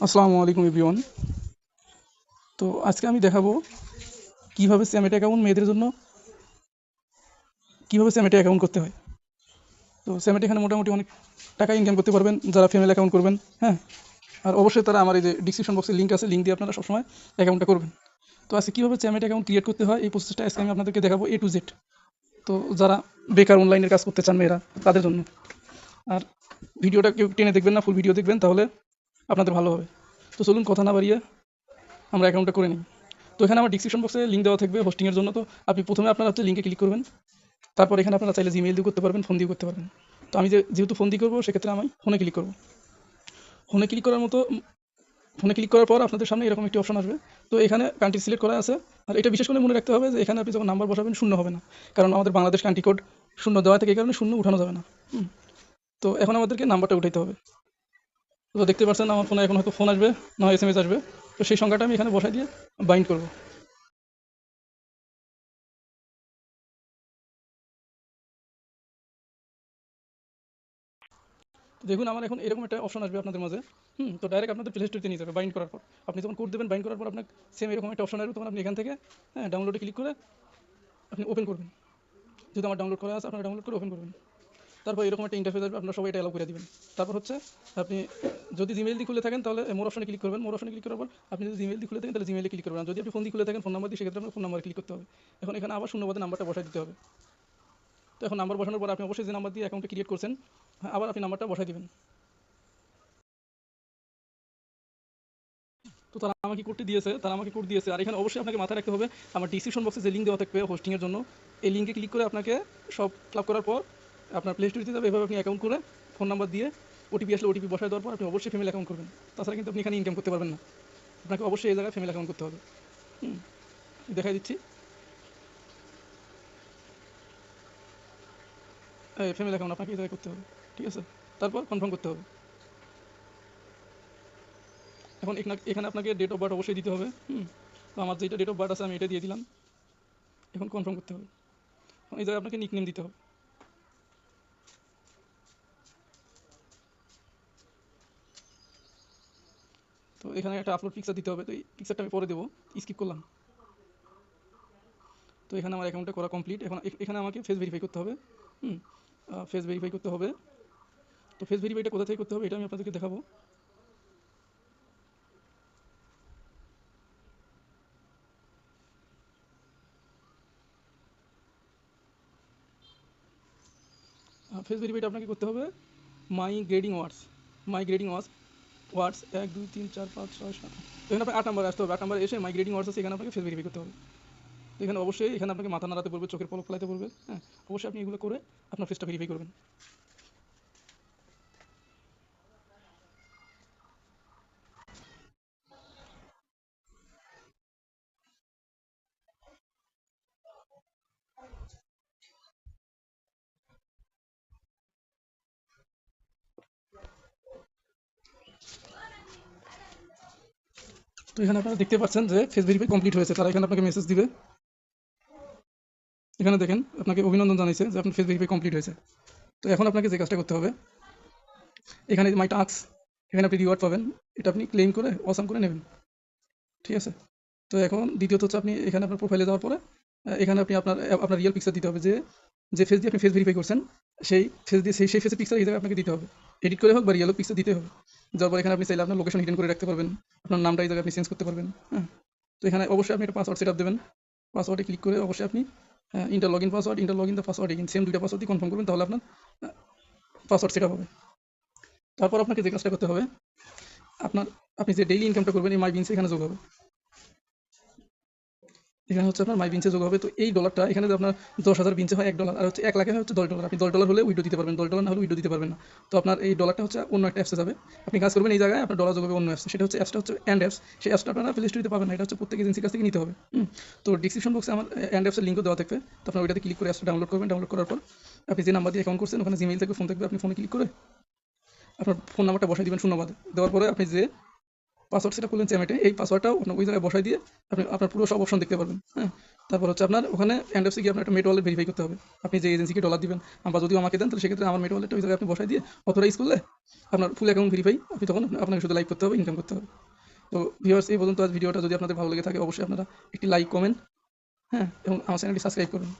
আসসালামু আলাইকুম এভরিওয়ান। তো আজকে আমি দেখাবো কীভাবে স্যামেট অ্যাকাউন্ট মেয়েদের জন্য কীভাবে স্যামেট অ্যাকাউন্ট করতে হয়। তো স্যামেট এখানে মোটামুটি অনেক টাকা ইনকাম করতে পারবেন, যারা ফ্যামিলি অ্যাকাউন্ট করবেন হ্যাঁ? আর অবশ্যই তারা আমার এই যে ডিসক্রিপশন বক্সে লিঙ্ক আছে লিঙ্ক দিয়ে আপনারা সবসময় অ্যাকাউন্টটা করবেন। তো আজকে কীভাবে স্যামেট অ্যাকাউন্ট ক্রিয়েট করতে হয়, এই প্রসেসটা আজকে আমি আপনাদেরকে দেখাবো এ টু জেড তো যারা বেকার অনলাইনের কাজ করতে চান মেয়েরা, তাদের জন্য। আর ভিডিওটা কেউ টেনে দেখবেন না ফুল ভিডিও দেখবেন, তাহলে আপনাদের ভালো হবে। তো চলুন কথা না বাড়িয়ে আমরা অ্যাকাউন্টটা করে নিই। তো এখানে আমার ডিসক্রিপশন বক্সে লিঙ্ক দেওয়া থাকবে হোস্টিংয়ের জন্য। তো আপনি প্রথমে আপনারা হচ্ছে লিঙ্কে ক্লিক করবেন। তারপর এখানে আপনারা চাইলে জিমেইল দিয়ে করতে পারবেন ফোন দিয়ে করতে পারবেন। তো আমি যেহেতু ফোন দিয়ে করব, সেক্ষেত্রে আমি ফোনে ক্লিক করব। ফোনে ক্লিক করার মতো ফোনে ক্লিক করার পর আপনাদের সামনে এরকম একটি অপশন আসবে। তো এখানে কান্ট্রি সিলেক্ট করা আছে। আর এটা বিশেষ করে মনে রাখতে হবে যে, এখানে আপনি যখন নাম্বার বসাবেন, শূন্য হবে না। কারণ আমাদের বাংলাদেশ কান্ট্রি কোড শূন্য দেওয়া থেকে এই কারণে শূন্য উঠানো যাবে না। তো এখন আমাদেরকে নাম্বারটা উঠাইতে হবে। তো দেখতে পাচ্ছেন, আমার ফোনে এখন হয়তো ফোন আসবে, না এস এম এস আসবে। তো সেই সংখ্যাটা আমি এখানে বসাই দিয়ে বাইন্ড করব। দেখুন, আমার এখন এরকম একটা অপশন আসবে আপনাদের মাঝে। হুম, তো ডাইরেক্ট আপনাদের প্লে স্টোরতে নিয়ে যাবে বাইন্ড করার পর। আপনি যখন কোড দেবেন বাইন্ড করার পর আপনার সেম এরকম একটা অপশন আসবে, তখন আপনি এখান থেকে হ্যাঁ ডাউনলোডে ক্লিক করে আপনি ওপেন করবেন। যেহেতু আমার ডাউনলোড করা আছে, আপনারা ডাউনলোড করে ওপেন করবেন। তারপর এরকম একটা ইন্টারফেস আসবে, আপনারা সবাই এটা অ্যালাউ করে দিবেন। তারপর হচ্ছে, আপনি যদি জিমেইল দিয়ে খুলে থাকেন, তাহলে মোর অপশনে ক্লিক করবেন, মোর অপশনে ক্লিক করার পর আপনি যদি জিমেইল দিয়ে খুলে থাকেন, তাহলে জিমেইলে ক্লিক করবেন। যদি আপনি ফোন দিয়ে খুলে থাকেন ফোন নাম্বার দিয়ে, সেক্ষেত্রে আপনার ফোন নাম্বারে ক্লিক করতে হবে। এখন এখানে আবার শূন্যবাদে নাম্বারটা বসাই দিতে হবে। তো এখন নাম্বার বসানোর পর আপনি অবশ্যই যে নাম্বার দিয়ে অ্যাকাউন্টে ক্রিয়েট করছেন, আবার আপনি নাম্বারটা বসাই দিবেন। তো তারা আমাকে কোডটি দিয়েছে, তারা আমাকে কোড দিয়েছে। আর এখানে অবশ্যই আপনাকে মাথায় রাখতে হবে, আমার ডিসক্রিপশন বক্সে যে লিঙ্ক দেওয়া থাকবে হোস্টিংয়ের জন্য, এই লিঙ্কে ক্লিক করে আপনাকে সব ফিল করার পর আপনার প্লে স্টোরে যাবে এভাবে আপনি অ্যাকাউন্ট করে ফোন নাম্বার দিয়ে ওটিপি আসলে ওটিপি বসায় দেওয়ার পর আপনি অবশ্যই ফ্যামিলি অ্যাকাউন্ট করবেন তাছাড়া কিন্তু আপনি এখানে ইনকাম করতে পারবেন না। আপনাকে অবশ্যই এই জায়গায় ফ্যামিলি অ্যাকাউন্ট করতে হবে। হুম, দেখাই দিচ্ছি। এই ফ্যামিলি অ্যাকাউন্ট আপনাকে এই জায়গায় করতে হবে, ঠিক আছে? তারপর কনফার্ম করতে হবে। এখন এখানে আপনাকে ডেট অফ বার্থ অবশ্যই দিতে হবে, হুম? তো আমার যেটা ডেট অফ বার্থ আছে, আমি এটা দিয়ে দিলাম। এখন কনফার্ম করতে হবে। এই জায়গায় আপনাকে নিক নেম দিতে হবে। তো এখানে একটা আপলোড পিকচার দিতে হবে। তো এই পিকচারটা আমি পরে দেবো। স্কিপ করলাম। তো এখানে আমার অ্যাকাউন্টটা করা কমপ্লিট এখন এখানে আমাকে ফেস ভেরিফাই করতে হবে। হুম ফেস ভেরিফাই করতে হবে। তো ফেস ভেরিফাইটা কোথা থেকে করতে হবে এটা আমি আপনাদেরকে দেখাবো। ফেস ভেরিফাইটা আপনাকে করতে হবে। My grading words my grading words words এক, দুই, তিন, চার, পাঁচ, ছয়, সাত। এখানে আপনাকে আট নাম্বার আসতে হবে। আট নাম্বার এসে মাইগ্রেটিং ওয়ার্ডস আছে এখানে আপনাকে ফেস ভেরিফাই করতে হবে। এখানে অবশ্যই এখানে আপনাকে মাথা নাড়াতে পড়বে, চোখের পলক ফেলাতে পড়বে হ্যাঁ? অবশ্যই আপনি এগুলো করে আপনার ফেসটা ভেরিফাই করবেন। তো এখানে আপনারা দেখতে পাচ্ছেন যে ফেস ভেরিফাই কমপ্লিট হয়েছে। তারা এখানে আপনাকে মেসেজ দিবে। এখানে দেখেন, আপনাকে অভিনন্দন জানিয়েছে যে আপনার ফেস ভেরিফাই কমপ্লিট হয়েছে। তো এখন আপনাকে যে কাজটা করতে হবে, এখানে মাই টাক্স এখানে আপনি রিওয়ার্ড পাবেন। এটা আপনি ক্লেম করে অসাম করে নেবেন। ঠিক আছে? তো এখন দ্বিতীয়ত হচ্ছে আপনি এখানে আপনার প্রোফাইলে যাওয়ার পরে এখানে আপনি আপনার আপনার রিয়েল পিকচার দিতে হবে যে যে ফেস দিয়ে আপনি ফেস ভেরিফাই করছেন, সেই ফেস দিয়ে, সেই সেই ফেসের পিকচার এই আপনাকে দিতে হবে। এডিট করে হোক বা রিয়েল পিকচার দিতে হবে। যার পর এখানে আপনি চাইলে আপনার লোকেশন হিডেন করে রাখতে পারবেন। আপনার নামটা এই আপনি চেঞ্জ করতে পারবেন হ্যাঁ। তো এখানে অবশ্যই আপনি একটা পাসওয়ার্ড সেট দেবেন। পাসওয়ার্ডে ক্লিক করে অবশ্যই আপনি enter log in password enter log in the password same দুইটা পাসওয়ার্ড দিয়ে কনফার্ম করবেন, তাহলে আপনার পাসওয়ার্ড সেট আপ হবে। তারপর আপনাকে যে কাজটা করতে হবে, আপনার, আপনি যে ডেইলি ইনকামটা করবেন, এই মাই বিনসে এখানে যোগ হবে। এখানে হচ্ছে আপনার মাই বিনসে যোগ হবে, তো এই ডলারটা এখানে আপনার দশ হাজার বিনসে হয় এক ডলার আর হচ্ছে এক লাখে হচ্ছে দশ ডলার আপনি দশ ডলার হলে উইডো দিতে পারবেন, দশ ডলার না হলে উইডো দিতে পারবেন না। তো আপনার এই ডলারটা হচ্ছে অন্য একটা অ্যাপসে যাবে। আপনি কাজ করবেন এই জায়গায়, আপনার ডলার যোগ হবে অন্য অ্যাপসে সেটা হচ্ছে অ্যাপসটা হচ্ছে অ্যান্ড অ্যাপস সেই অ্যাপসটা আপনারা প্লে স্টোরিতে পাবেন না, এটা হচ্ছে প্রত্যেক এজেন্সির কাছ থেকে নিতে হবে। তো ডিসক্রিপশন বক্সে আমার অ্যান্ড অ্যাপসের লিঙ্কও দেওয়া থাকবে। তো আপনার ওইটাতে ক্লিক করে অ্যাপসটা ডাউনলোড করবেন ডাউনলোড করার পর আপনি যে নাম্বার দিয়ে অ্যাকাউন্ট করছেন, ওখানে জিমেইল থেকে ফোন থাকবে, আপনি ফোনে ক্লিক করে আপনার ফোন নাম্বারটা বসাই দিবেন শূন্যবাদ। দেওয়ার পরে আপনি যে পাসওয়ার্ড সেটা করলেন চ্যামেটে এই পাসওয়ার্ডটাও আপনার ওই জায়গায় বসাই দিয়ে আপনি, আপনার পুরো সব অপশন দেখতে পারবেন হ্যাঁ? তারপর হচ্ছে আপনার ওখানে এনএফসি গিয়ে আপনার একটা মেট ওয়ালেট ভেরিফাই করতে হবে। আপনি যে এজেন্সিকে ডলার দিবেন বা যদিও আমাকে দেন, তাহলে সেক্ষেত্রে আমার মেট ওয়ালেটটা ওই জায়গায় আপনি বসাই দিয়ে অথরাইজ করলে আপনার ফুল অ্যাকাউন্ট ভেরিফাই আপনি তখন আপনাকে শুধু লাইক করতে হবে ইনকাম করতে হবে। তো ভিউয়ার্স এই পর্যন্ত আজ ভিডিওটা যদি আপনাদের ভালো লেগে থাকে, অবশ্যই আপনারা একটি লাইক কমেন্ট হ্যাঁ? এবং আমার চ্যানেলটি সাবস্ক্রাইব করবেন।